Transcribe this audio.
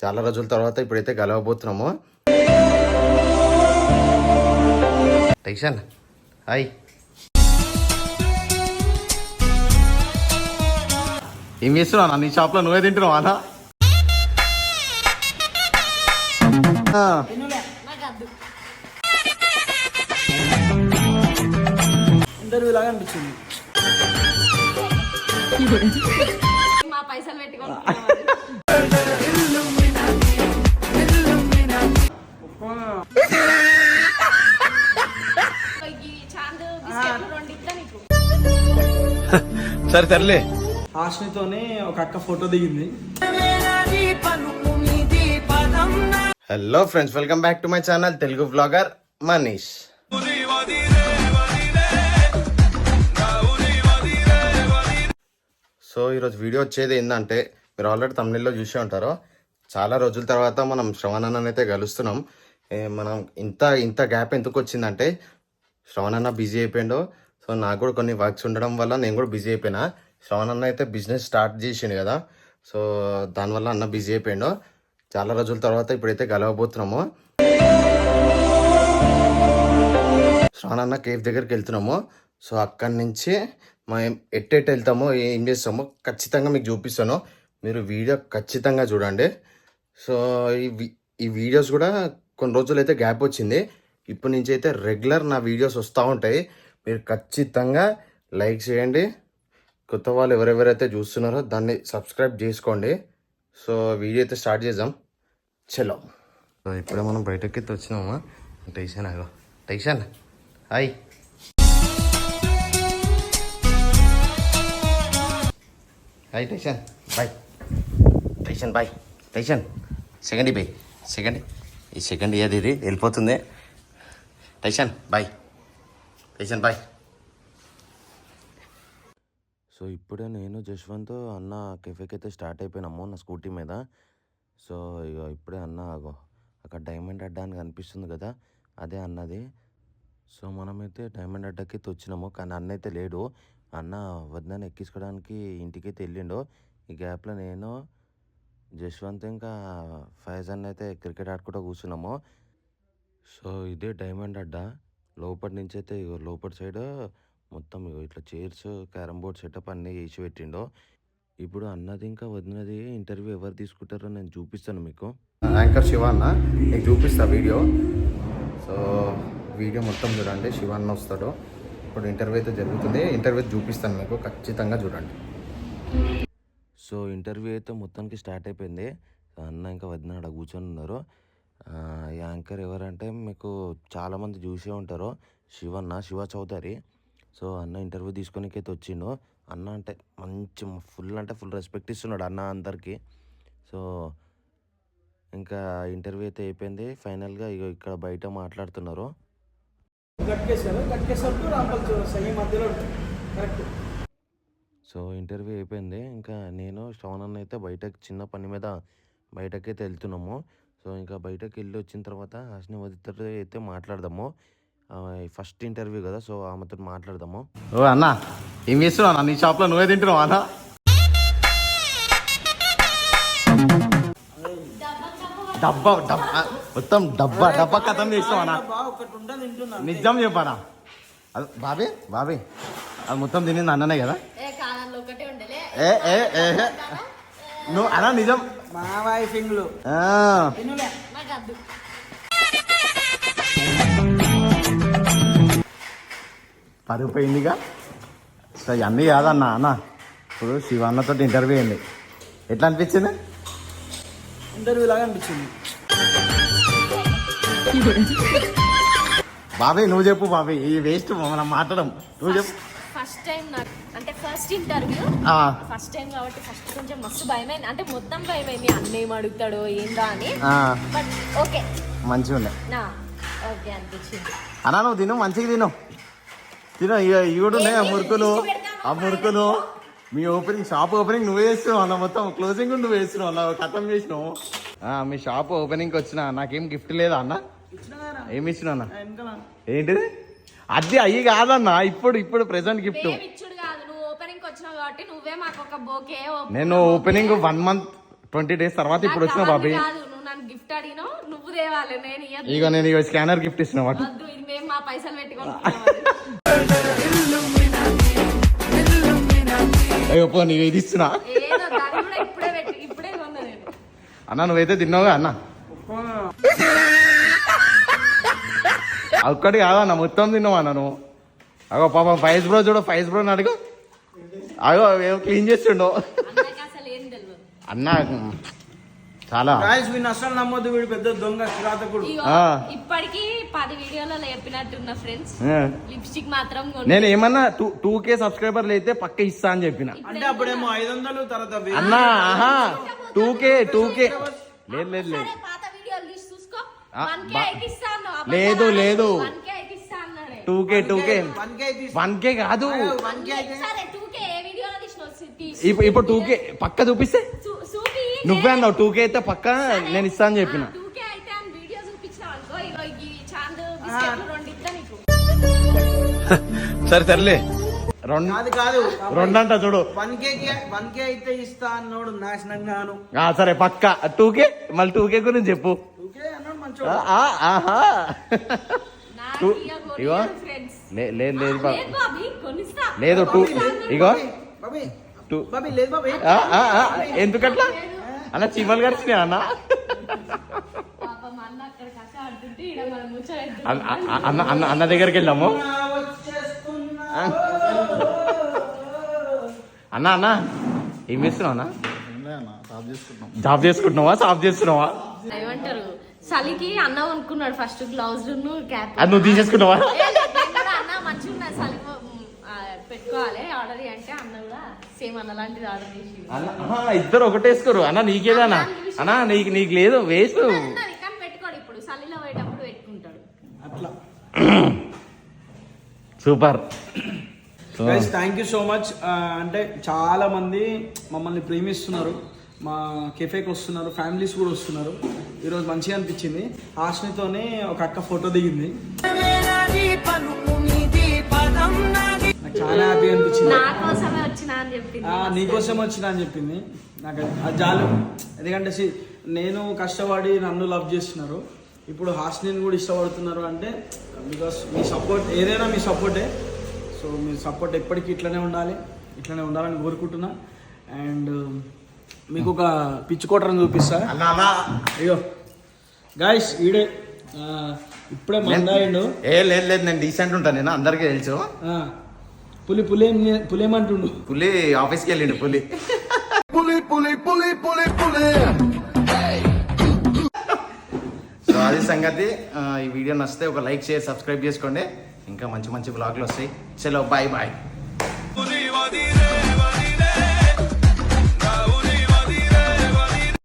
చాలా రోజుల తర్వాత ఇప్పుడైతే కలవబోతున్నాము. Tension hi. ఏం చేస్తున్నావు నీ షాప్లో నువ్వే తింటున్నావు అనా ఇంటర్వ్యూ లాగా అనిపించింది. మా పైసలు పెట్టుకొని సరే సర్లే. హాస్నితోనే ఒక అక్క ఫోటో దిగింది. Hello friends welcome back to my channel Telugu vlogger Manish so ఈరోజు వీడియో వచ్చేది ఏంటంటే మీరు ఆల్రెడీ తమిళలో చూసే ఉంటారు చాలా రోజుల తర్వాత మనం శ్రవణన్న అయితే కలుస్తున్నాం. మనం ఇంత ఇంత గ్యాప్ ఎందుకు వచ్చిందంటే శ్రవణన్న బిజీ అయిపోయిండు సో నాకు కూడా కొన్ని వర్క్స్ ఉండడం వల్ల నేను కూడా బిజీ అయిపోయినా. శ్రవణన్న అయితే బిజినెస్ స్టార్ట్ చేసిండు కదా. సో దానివల్ల అన్న బిజీ అయిపోయిండు. చాలా రోజుల తర్వాత ఇప్పుడైతే కలవబోతున్నాము. అన్న కేఫ్ దగ్గరికి వెళ్తున్నాము. సో అక్కడి నుంచి మేము ఎట్టెట్ వెళ్తామో ఏం చేస్తామో ఖచ్చితంగా మీకు చూపిస్తాను. మీరు వీడియో ఖచ్చితంగా చూడండి. సో ఈ ఈ వీడియోస్ కూడా కొన్ని రోజులు అయితే గ్యాప్ వచ్చింది. ఇప్పటి నుంచి అయితే రెగ్యులర్ నా వీడియోస్ వస్తూ ఉంటాయి. మీరు ఖచ్చితంగా లైక్ చేయండి. కొత్త వాళ్ళు ఎవరెవరైతే చూస్తున్నారో దాన్ని సబ్స్క్రైబ్ చేసుకోండి. సో వీడియో అయితే స్టార్ట్ చేద్దాం. చలో. సో ఇప్పుడే మనం బయటకి వచ్చినామా? టైషన్ ఆగో. Tyson hi. Hi Tyson bye. Tyson bye. Tyson second bye second ఈ సెకండ్ ఇయర్ ఇది వెళ్ళిపోతుంది. Tyson bye. Tyson bye so ఇప్పుడే నేను జశ్వంత్ అన్న కెఫేకి అయితే స్టార్ట్ అయిపోయినాము నా స్కూటీ మీద. సో ఇక ఇప్పుడే అన్న అక్కడ డైమండ్ అడ్డా అని కనిపిస్తుంది కదా అదే అన్నది. సో మనమైతే డైమండ్ అడ్డాకి అయితే వచ్చినాము కానీ అన్న అయితే లేడు. అన్న వద్దన ఎక్కించుకోవడానికి ఇంటికి అయితే వెళ్ళిండు. ఈ గ్యాప్లో నేను జశ్వంత్ ఇంకా ఫైజాన్ అయితే క్రికెట్ ఆడుకుంటూ కూర్చున్నాము. సో ఇదే డైమండ్ అడ్డా. లోపటి నుంచి అయితే ఇగో లోపటి సైడ్ మొత్తం ఇగో ఇట్లా చైర్స్ క్యారమ్ బోర్డ్ సెటప్ అన్నీ వేసి పెట్టిండో. ఇప్పుడు అన్నది ఇంకా వదినది ఇంటర్వ్యూ ఎవరు తీసుకుంటారో నేను చూపిస్తాను మీకు. యాంకర్ శివ అన్న నీకు చూపిస్తా వీడియో. సో వీడియో మొత్తం చూడండి శివ అన్న వస్తాడు. ఇప్పుడు ఇంటర్వ్యూ అయితే జరుగుతుంది. ఇంటర్వ్యూ చూపిస్తాను మీకు ఖచ్చితంగా చూడండి. సో ఇంటర్వ్యూ అయితే మొత్తానికి స్టార్ట్ అయిపోయింది. అన్న ఇంకా వదిన కూర్చొని ఉన్నారు. యాంకర్ ఎవరంటే మీకు చాలామంది చూసే ఉంటారు. శివన్న శివ చౌదరి. సో అన్న ఇంటర్వ్యూ తీసుకొనికి అయితే వచ్చిండు. అన్న అంటే మంచి ఫుల్ అంటే ఫుల్ రెస్పెక్ట్ ఇస్తున్నాడు అన్న అందరికీ. సో ఇంకా ఇంటర్వ్యూ అయితే అయిపోయింది. ఫైనల్గా ఇక ఇక్కడ బయట మాట్లాడుతున్నారు. సో ఇంటర్వ్యూ అయిపోయింది. ఇంకా నేను శ్రవణ్ అయితే బయటకు చిన్న పని మీద బయటకైతే వెళ్తున్నాము. సో ఇంకా బయటకు వెళ్ళి వచ్చిన తర్వాత హాస్ని వదిలితో అయితే మాట్లాడదాము. ఫస్ట్ ఇంటర్వ్యూ కదా సో ఆమెతో మాట్లాడదాము. ఓ అన్న ఏం చేస్తున్నావు అన్న? నీ షాప్లో నువ్వే తింటున్నావు అన్న? డబ్బా డబ్బా మొత్తం డబ్బా డబ్బా కథం చేసినావు అన్న. నిజం చెప్పానా? అది బాబీ బాబీ అది మొత్తం తినింది అన్ననే కదా? ఏ కాలంలో ఒకటే ఉండలే. ఏ ఏ ఏ ఏ. నువ్వు అలా నిజం. మా వైఫింగ్లు ఆ, తినులే. నాకు అద్దు పరుగు పోయిందిగా సో ఇవన్నీ కాదన్న అన్న. ఇప్పుడు శివన్నతో ఇంటర్వ్యూ అయింది. ఎట్లా అనిపించింది? ఇంటర్వ్యూ లాగా అనిపించింది. బాబీ నువ్వు చెప్పు బాబీ. ఈ వేస్ట్ మనం మాట్లాడడం నువ్వు చెప్పు. ఫస్ట్ టైం నాకు అంటే ఫస్ట్ ఇంటర్వ్యూ ఆ, ఫస్ట్ టైం కాబట్టి ఫస్ట్ కొంచెం మస్తు భయమైంది. అంటే మొత్తం భయమైంది. అన్న ఏం అడుగుతాడో ఏందా అని. ఆ, బట్ ఓకే మంచిగా ఉండే నా ఓకే అనిపించింది. అన్నా నువ్వు తిను మంచిగా తిను. తిను ఇక ఇవి ఉన్నాయి ఆ మురుకులు. ఆ మురుకులు. మీ ఓపెనింగ్ షాప్ ఓపెనింగ్ నువ్వే చేస్తున్నావు అన్న మొత్తం క్లోజింగ్ కూడా నువ్వు చేస్తున్నావు అన్న ఖతం చేసినావు. ఆ, మీ షాప్ ఓపెనింగ్కి వచ్చిన నాకేం గిఫ్ట్ లేదా అన్న? ఏమి ఇచ్చినా అన్న? ఏంటిది? అది అయ్యి కాదన్న. ఇప్పుడు ఇప్పుడు ప్రెసెంట్ గిఫ్ట్ నేను opening one month twenty days తర్వాత ఇప్పుడు వచ్చిన బాబీ. గిఫ్ట్ అడిగినావు. నువ్వు తేవాలి. నేను ఇక నేను ఇక స్కానర్ గిఫ్ట్ ఇస్తున్నా వాటి మేము మా పైసలు అయ్యో పో నీకు ఇది ఇస్తున్నా. అన్న నువ్వైతే తిన్నావుగా అన్న? ఒక్కటి కాదన్న మొత్తం తిన్నావా అన్న నువ్వు. అగో పాపం ఫైజ్ బ్రో చూడు ఫైజ్ బ్రో అడుగు. అగో ఏమో క్లీన్ చేస్తుండో. ఏం అన్న చాలా. వీడిని అసలు నమ్మొద్దు వీడు పెద్ద దొంగ కిరాతకుడు. ఇప్పటికి పది వీడియోలలో చెప్పినట్టున్న ఫ్రెండ్స్. లిప్స్టిక్ మాత్రం. నేను ఏమన్నా టూ టూ కే సబ్స్క్రైబర్లు అయితే పక్క ఇస్తా అని చెప్పిన. అంటే అప్పుడేమో ఐదు వందలు తర్వాత. అన్నా టూ కే టూ కే. లేదు లేదు లేదు. లేదు, లేదు. Two K two K. One K తీసి- వన్ కే కాదు. ఇప్పుడు ఇప్పుడు టూ కే పక్క చూపిస్తే? నువ్వే అన్నావు టూ కే అయితే పక్క నేను ఇస్తా అని చెప్పిన. సరే సర్లే. రెండు కాదు చూడు. వన్ కే వన్ కే అయితే ఇస్తా అన్నాడు నాశనంగాను. ఆ సరే పక్క. Two K? మళ్ళీ టూ కే గురించి చెప్పు. ఆహా. టూ- ఇగో. లేదు లేదు బాబీ లేదు టూ ఇగో. బాబీ టూ బాబీ లేదు బాబీ. ఆ, ఆ, ఆ, ఎందుకట్లా? అన్న చీమలు గడిచినాయి అన్న? అన్న అన్న అన్న దగ్గరికి వెళ్ళాము అన్న అన్న ఏం చేస్తున్నావు అన్న? జాబ్ చేసుకుంటున్నావా? జాబ్ చేస్తున్నావా? ఏమంటారు? చలికి అన్నం అనుకున్నాడు ఫస్ట్ గ్లౌజ్ క్యాప్ అది నువ్వు తీసేసుకున్నావా? అన్న మంచిగా ఉన్నది చలి పెట్టుకోవాలి. ఆర్డర్ అంటే అన్న కూడా సేమ్ అన్న లాంటిది ఆర్డర్ చేసి. అన్న ఇద్దరు ఒకటేసుకోరు అన్న నీకేదన్నా? అన్న నీకు నీకు లేదు ఉన్నది కానీ పెట్టుకోడు ఇప్పుడు. చలిలో పోయేటప్పుడు పెట్టుకుంటాడు. అట్లా. Super. Guys thank you so much అంటే చాలా మంది మమ్మల్ని ప్రేమిస్తున్నారు. మా కెఫేకి వస్తున్నారు ఫ్యామిలీస్ కూడా వస్తున్నారు. ఈరోజు మంచిగా అనిపించింది. హాస్నితోనే ఒక అక్క ఫోటో దిగింది. నాకు చాలా హ్యాపీ అనిపించింది. నీకోసం వచ్చిన అని చెప్పింది. నాకు అది- చాలు. ఎందుకంటే నేను కష్టపడి నన్ను లవ్ చేస్తున్నారు. ఇప్పుడు హాస్నిని కూడా ఇష్టపడుతున్నారు అంటే బికాస్ మీ సపోర్ట్ ఏదైనా మీ సపోర్టే సో మీ సపోర్ట్ ఎప్పటికీ ఇట్లనే ఉండాలి. ఇట్లనే ఉండాలని కోరుకుంటున్నా. అండ్ మీకు ఒక పిచ్చి కోటరని చూపిస్తా. అయ్యో. గాయస్ ఈడే ఇప్పుడే మందాయిండు ఏ లేదు లేదు నేను డీసెంట్ ఉంటాను నేను అందరికీ తెలుసు. ఆ, పులి పులేం పులేమంటుండు పులి ఆఫీస్కి వెళ్ళిండు పులి. సో అది సంగతి. ఈ వీడియో నచ్చితే ఒక లైక్ షేర్ సబ్స్క్రైబ్ చేసుకోండి. ఇంకా మంచి మంచి బ్లాగ్లు వస్తాయి. చలో బాయ్ బాయ్